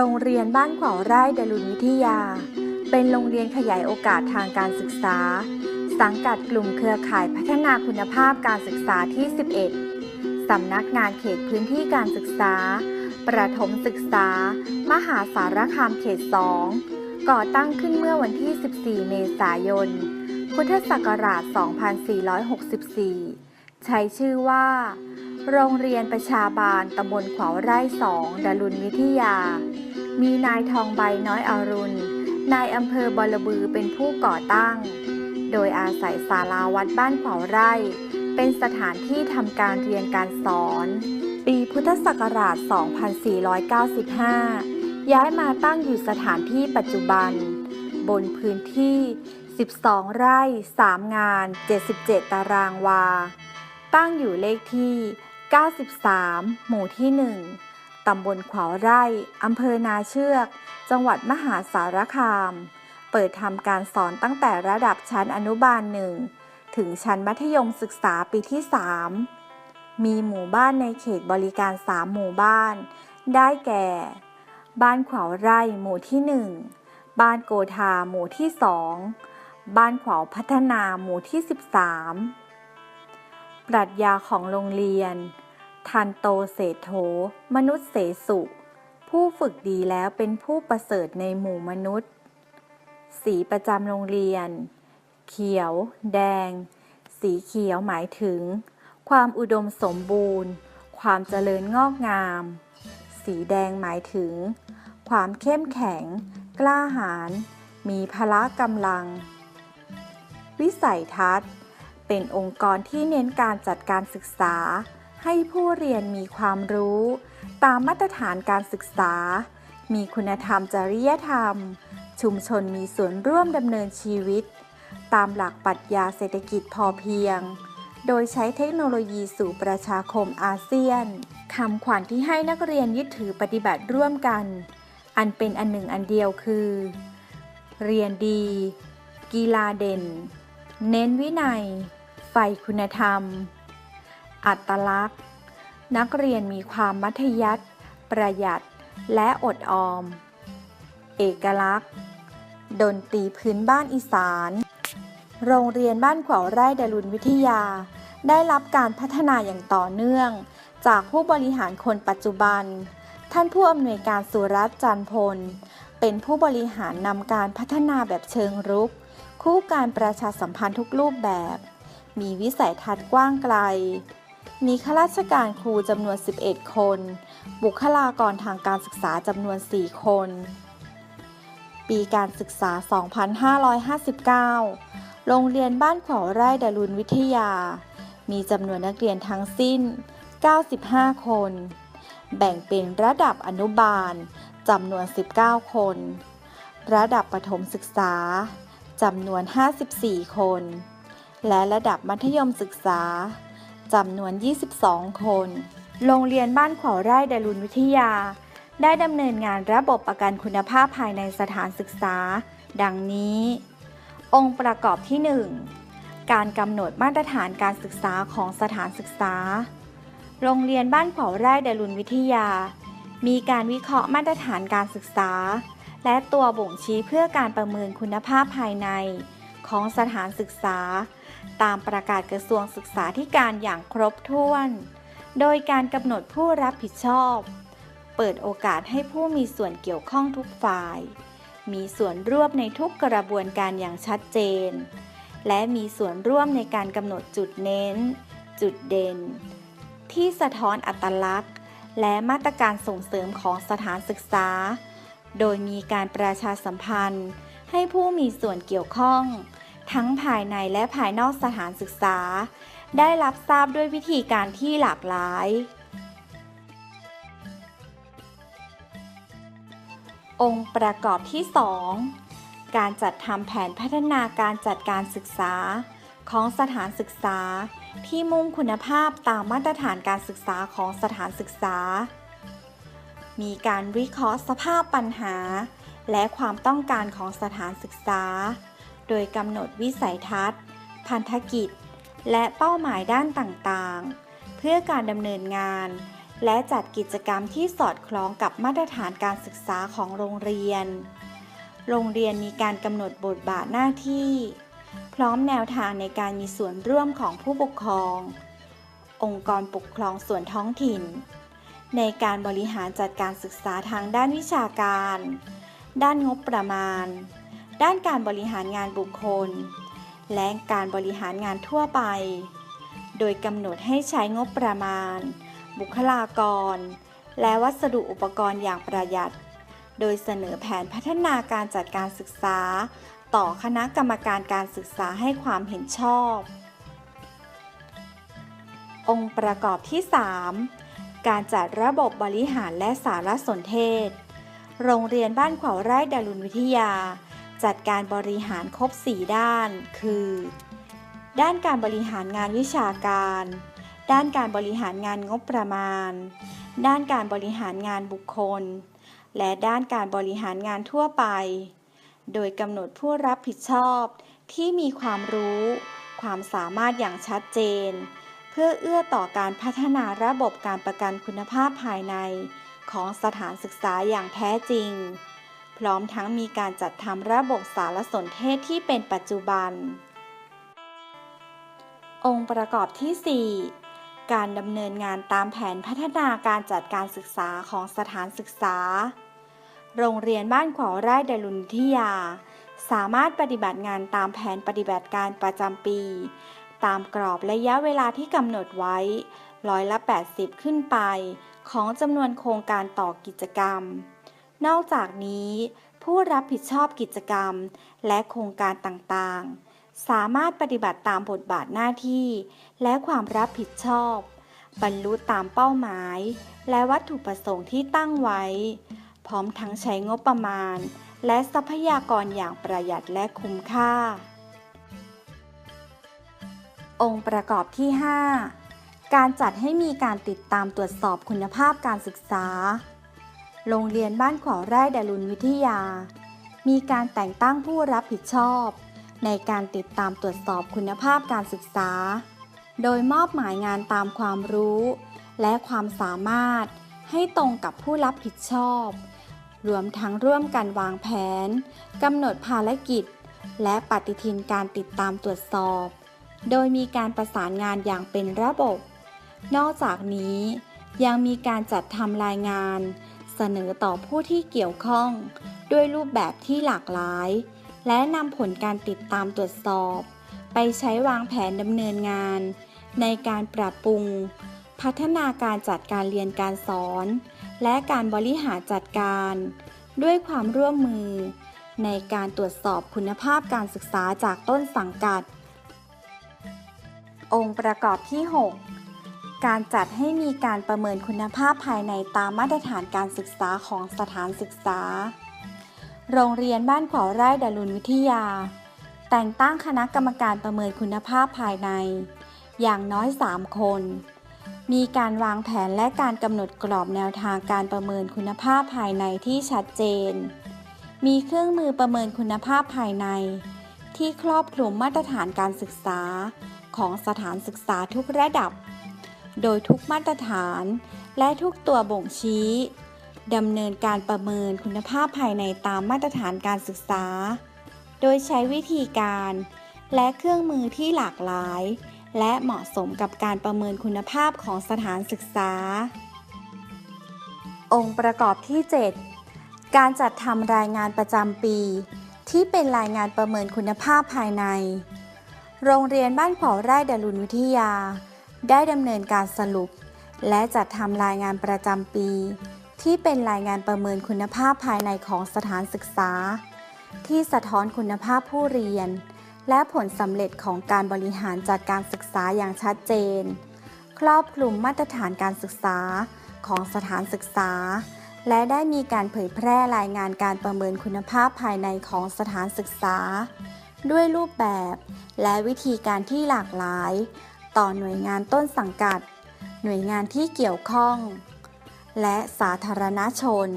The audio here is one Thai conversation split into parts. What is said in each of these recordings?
โรงเรียนบ้านขวาวไร่ดลุนวิทยา เป็นโรงเรียนขยายโอกาสทางการศึกษา สังกัดกลุ่มเครือข่ายพัฒนาคุณภาพการศึกษาที่ 11 สำนักงานเขตพื้นที่การศึกษา ประถมศึกษา มหาสารคามเขต 2 ก่อตั้งขึ้นเมื่อวันที่ 14 เมษายน พุทธศักราช 2464 ใช้ชื่อว่าโรงเรียนประชาบาลตำบลขวาวไร่สองดารุณวิทยา มีนายทองใบน้อยอรุณ นายอำเภอบอระบือเป็นผู้ก่อตั้ง โดยอาศัยศาลาวัดบ้านขวาไร่ เป็นสถานที่ทำการเรียนการสอน ปีพุทธศักราช 2495 ย้ายมาตั้งอยู่สถานที่ปัจจุบัน บนพื้นที่ 12 ไร่ 3 งาน 77 ตารางวา ตั้งอยู่เลขที่ 93 หมู่ที่ 1 ตำบลขวาวไร่อำเภอนาเชือก จังหวัดมหาสารคาม เปิดทำการสอนตั้งแต่ระดับชั้นอนุบาลหนึ่งถึงชั้นมัธยมศึกษาปีที่ 3 มีหมู่บ้านในเขตบริการ 3 หมู่บ้าน ได้แก่ บ้านขวาวไร่หมู่ที่ 1 บ้านโกธาหมู่ที่ 2 บ้านขวาวพัฒนาหมู่ที่ 13 ปรัชญาของโรงเรียน ทันโตเศโธมนุษย์เสสุ ผู้ฝึกดีแล้วเป็นผู้ประเสริฐในหมู่มนุษย์ สีประจำโรงเรียน เขียว แดง สีเขียวหมายถึง ความอุดมสมบูรณ์ ความเจริญงอกงาม สีแดงหมายถึง ความเข้มแข็ง กล้าหาญมีพละกำลัง วิสัยทัศน์ เป็นองค์กรที่เน้นการจัดการศึกษา ให้ผู้เรียนมีความรู้ ตามมาตรฐานการศึกษา มีคุณธรรมจริยธรรม ชุมชนมีส่วนร่วมดำเนินชีวิต ตามหลักปรัชญาเศรษฐกิจพอเพียง โดยใช้เทคโนโลยีสู่ประชาคมอาเซียนคำขวัญที่ให้นักเรียนยึดถือปฏิบัติร่วมกัน อันเป็นอันหนึ่งอันเดียวคือ เรียนดี กีฬาเด่น เน้นวินัยใฝ่คุณธรรม อัตลักษณ์ นักเรียนมีความมัธยัติ ประหยัด และอดออม เอกลักษณ์ ดนตรีพื้นบ้านอีสาน โรงเรียนบ้านขวาวไร่ดารุณวิทยา ได้รับการพัฒนาอย่างต่อเนื่อง จากผู้บริหารคนปัจจุบัน ท่านผู้อำนวยการสุรัตจันพล เป็นผู้บริหารนำการพัฒนาแบบเชิงรุก คู่การประชาสัมพันธ์ทุกรูปแบบมีวิสัยทัศน์กว้างไกล มีข้าราชการครูจำนวน 11 คน บุคลากรทางการศึกษาจำนวน 4 คน ปีการศึกษา 2559 โรงเรียนบ้านขวาวไร่ดารุณวิทยา มีจำนวนนักเรียนทั้งสิ้น 95 คน แบ่งเป็นระดับอนุบาลจำนวน 19 คน ระดับประถมศึกษาจำนวน 54 คน และระดับมัธยมศึกษา จำนวน 22 คน โรงเรียนบ้านขวาวไร่ดารุณวิทยา ได้ดำเนินงานระบบประกันคุณภาพภายในสถานศึกษา ดังนี้ องค์ประกอบที่ 1 การกำหนดมาตรฐานการศึกษาของสถานศึกษา โรงเรียนบ้านขวาวไร่ดารุณวิทยา มีการวิเคราะห์มาตรฐานการศึกษา และตัวบ่งชี้เพื่อการประเมินคุณภาพภายใน ของสถานศึกษา ตามประกาศกระทรวงศึกษาธิการอย่างครบถ้วน โดยการกำหนดผู้รับผิดชอบ เปิดโอกาสให้ผู้มีส่วนเกี่ยวข้องทุกฝ่าย มีส่วนร่วมในทุกกระบวนการอย่างชัดเจน และมีส่วนร่วมในการกำหนดจุดเน้น จุดเด่น ที่สะท้อนอัตลักษณ์ และมาตรการส่งเสริมของสถานศึกษา โดยมีการประชาสัมพันธ์ให้ผู้มีส่วนเกี่ยวข้อง ทั้งภายในและภายนอกสถานศึกษา ได้รับทราบด้วยวิธีการที่หลากหลาย องค์ประกอบที่ 2 การจัดทำแผนพัฒนาการจัดการศึกษาของสถานศึกษาที่มุ่งคุณภาพตามมาตรฐานการศึกษาของสถานศึกษา มีการวิเคราะห์สภาพปัญหา และความต้องการของสถานศึกษา โดยกำหนดวิสัยทัศน์ พันธกิจ และเป้าหมายด้านต่างๆ เพื่อการดำเนินงาน และจัดกิจกรรมที่สอดคล้องกับมาตรฐานการศึกษาของโรงเรียน โรงเรียนมีการกำหนดบทบาทหน้าที่ พร้อมแนวทางในการมีส่วนร่วมของผู้ปกครอง องค์กรปกครองส่วนท้องถิ่น ในการบริหารจัดการศึกษาทางด้านวิชาการ ด้านงบประมาณ ด้านการบริหารงานบุคคล และการบริหารงานทั่วไป โดยกำหนดให้ใช้งบประมาณ บุคลากร และวัสดุอุปกรณ์อย่างประหยัด โดยเสนอแผนพัฒนาการจัดการศึกษา ต่อคณะกรรมการการศึกษาให้ความเห็นชอบ องค์ประกอบที่ 3 การจัดระบบบริหารและสารสนเทศ โรงเรียนบ้านขวาวไร่ดารุณวิทยา จัดการบริหารครบ 4 ด้าน คือ ด้านการบริหารงานวิชาการ ด้านการบริหารงานงบประมาณ ด้านการบริหารงานบุคคล และด้านการบริหารงานทั่วไป โดยกำหนดผู้รับผิดชอบที่มีความรู้ ความสามารถอย่างชัดเจน เพื่อเอื้อต่อการพัฒนาระบบการประกันคุณภาพภายในของสถานศึกษาอย่างแท้จริง พร้อมทั้งมีการจัดทำระบบสารสนเทศที่เป็นปัจจุบัน องค์ประกอบที่ 4 การดำเนินงานตามแผนพัฒนาการจัดการศึกษาของสถานศึกษา โรงเรียนบ้านขวาวไร่ดารุณวิยา สามารถปฏิบัติงานตามแผนปฏิบัติการประจำปี ตามกรอบระยะเวลาที่กำหนดไว้ร้อยละ 80 ขึ้นไป ของจำนวนโครงการต่อกิจกรรม นอกจากนี้ ผู้รับผิดชอบกิจกรรม และโครงการต่างๆ สามารถปฏิบัติตามบทบาทหน้าที่ และความรับผิดชอบ บรรลุตามเป้าหมาย และวัตถุประสงค์ที่ตั้งไว้ พร้อมทั้งใช้งบประมาณ และทรัพยากรอย่างประหยัดและคุ้มค่า องค์ประกอบที่ 5 การจัดให้มีการติดตามตรวจสอบคุณภาพการศึกษา โรงเรียนบ้านขวาวไร่ดารุณวิทยา มีการแต่งตั้งผู้รับผิดชอบ ในการติดตามตรวจสอบคุณภาพการศึกษา โดยมอบหมายงานตามความรู้ และความสามารถให้ตรงกับผู้รับผิดชอบ รวมทั้งร่วมกันวางแผนกำหนดภารกิจ และปฏิทินการติดตามตรวจสอบ โดยมีการประสานงานอย่างเป็นระบบ นอกจากนี้ยังมีการจัดทำรายงาน เสนอต่อผู้ที่เกี่ยวข้อง ด้วยรูปแบบที่หลากหลาย และนำผลการติดตามตรวจสอบ ไปใช้วางแผนดำเนินงาน ในการปรับปรุง พัฒนาการจัดการเรียนการสอน และการบริหารจัดการ ด้วยความร่วมมือ ในการตรวจสอบคุณภาพการศึกษาจากต้นสังกัด องค์ประกอบที่ 6 การจัดให้มีการประเมินคุณภาพภายในตามมาตรฐานการศึกษาของสถานศึกษา โรงเรียนบ้านขวาวไร่ดารุณวิทยา แต่งตั้งคณะกรรมการประเมินคุณภาพภายใน อย่างน้อย 3 คน มีการวางแผนและการกำหนดกรอบแนวทางการประเมินคุณภาพภายในที่ชัดเจน มีเครื่องมือประเมินคุณภาพภายใน ที่ครอบคลุมมาตรฐานการศึกษาของสถานศึกษาทุกระดับ โดยทุกมาตรฐาน และทุกตัวบ่งชี้ดำเนินการประเมินคุณภาพภายในตามมาตรฐานการศึกษา โดยใช้วิธีการ และเครื่องมือที่หลากหลาย และเหมาะสมกับการประเมินคุณภาพของสถานศึกษา องค์ประกอบที่ 7 การจัดทำรายงานประจำปี ที่เป็นรายงานประเมินคุณภาพภายใน โรงเรียนบ้านขวาวไร่ดารุณวิทยา ได้ดำเนินการสรุป และจัดทำรายงานประจำปี ที่เป็นรายงานประเมินคุณภาพภายในของสถานศึกษา ที่สะท้อนคุณภาพผู้เรียน และผลสำเร็จของการบริหารจัดการศึกษาอย่างชัดเจน ครอบคลุมมาตรฐานการศึกษาของสถานศึกษา และได้มีการเผยแพร่รายงานการประเมินคุณภาพภายในของสถานศึกษา ด้วยรูปแบบและวิธีการที่หลากหลาย ต่อหน่วยงานต้นสังกัด หน่วยงานที่เกี่ยวข้อง และสาธารณชน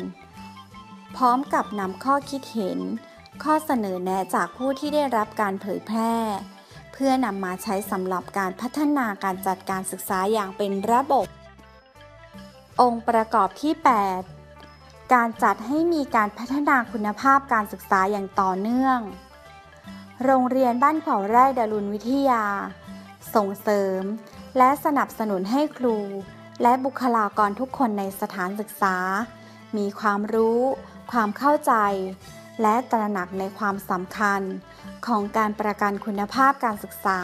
พร้อมกับนำข้อคิดเห็น ข้อเสนอแนะจากผู้ที่ได้รับการเผยแพร่ เพื่อนำมาใช้สำหรับการพัฒนาการจัดการศึกษาอย่างเป็นระบบ องค์ประกอบที่ 8 การจัดให้มีการพัฒนาคุณภาพการศึกษาอย่างต่อเนื่อง โรงเรียนบ้านขวาวไร่ดารุณวิทยา ส่งเสริม และสนับสนุนให้ครู และบุคลากรทุกคนในสถานศึกษา มีความรู้ ความเข้าใจ และตระหนักในความสำคัญ ของการประกันคุณภาพการศึกษา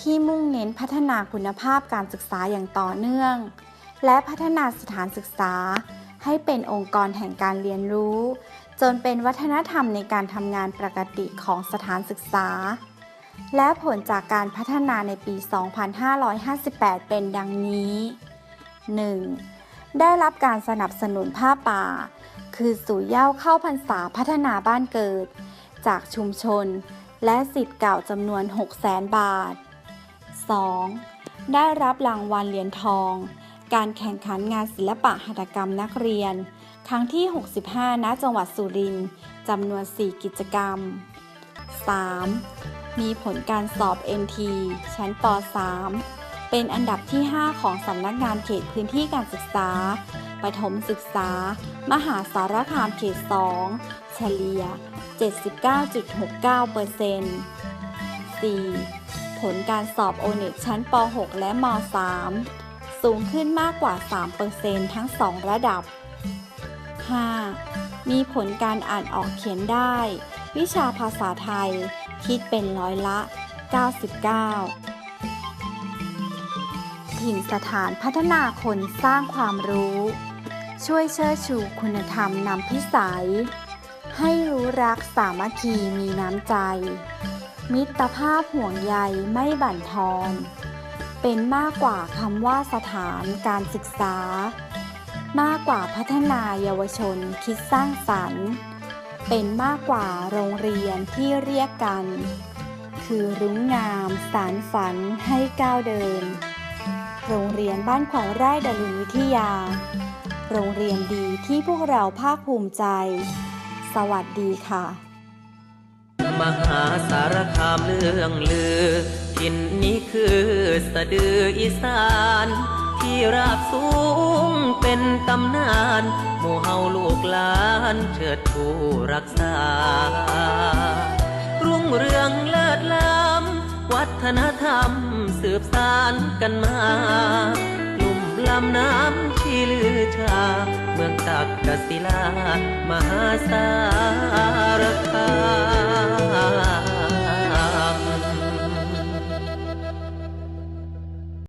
ที่มุ่งเน้นพัฒนาคุณภาพการศึกษาอย่างต่อเนื่อง และพัฒนาสถานศึกษา ให้เป็นองค์กรแห่งการเรียนรู้ จนเป็นวัฒนธรรมในการทำงานปกติของสถานศึกษา และผลจากการพัฒนาในปี 2558 เป็นดังนี้ 1. ได้รับการสนับสนุนผ้าป่า คือสู่เย้าเข้าพรรษาพัฒนาบ้านเกิด จากชุมชน และสิทธิ์เก่าจำนวน 600,000 บาท 2. ได้รับรางวัลเหรียญทอง การแข่งขันงานศิลปะหัตถกรรมนักเรียน ครั้งที่ 65 ณ จังหวัดสุรินทร์จำนวน 4 กิจกรรม 3. มีผลการสอบ NT ชั้นป .3 เป็นอันดับที่ 5 ของสำนักงานเขตพื้นที่การศึกษา ประถมศึกษา มหาสารคามเขต 2 เฉลี่ย 79.69เปอร์เซ็นต์ 4. ผลการสอบโอเน็ตชั้นป .6 และม .3 สูงขึ้นมากกว่า 3%ทั้ง 2 ระดับ 5. มีผลการอ่านออกเขียนได้ วิชาภาษาไทย คิดเป็นร้อยละ 99 ถิ่นสถานพัฒนาคนสร้างความรู้ ช่วยเชิดชูคุณธรรมนำพิสัย ให้รู้รักสามัคคีมีน้ำใจ มิตรภาพห่วงใยไม่บั่นทอนเป็นมากกว่าคำว่าสถานการศึกษา มากกว่าพัฒนาเยาวชนคิดสร้างสรรค์ เป็นมากกว่าโรงเรียนที่เรียกกัน คือรุ้งงามสารฝันให้ก้าวเดิน โรงเรียนบ้านขวางไร่ดารุณวิทยา โรงเรียนดีที่พวกเราภาคภูมิใจ สวัสดีค่ะ มหาสารคามเรื่องลือทินนี้คือสะดืออีสาน ที่ราบสูงเป็นตำนานหมู่เฮาลูกหลานเชิดชูรักษา รุ่งเรืองเลิศล้ำวัฒนธรรมสืบสานกันมาลุ่มลำน้ำที่ลือชา เมืองตักกศิลามหาสารคาม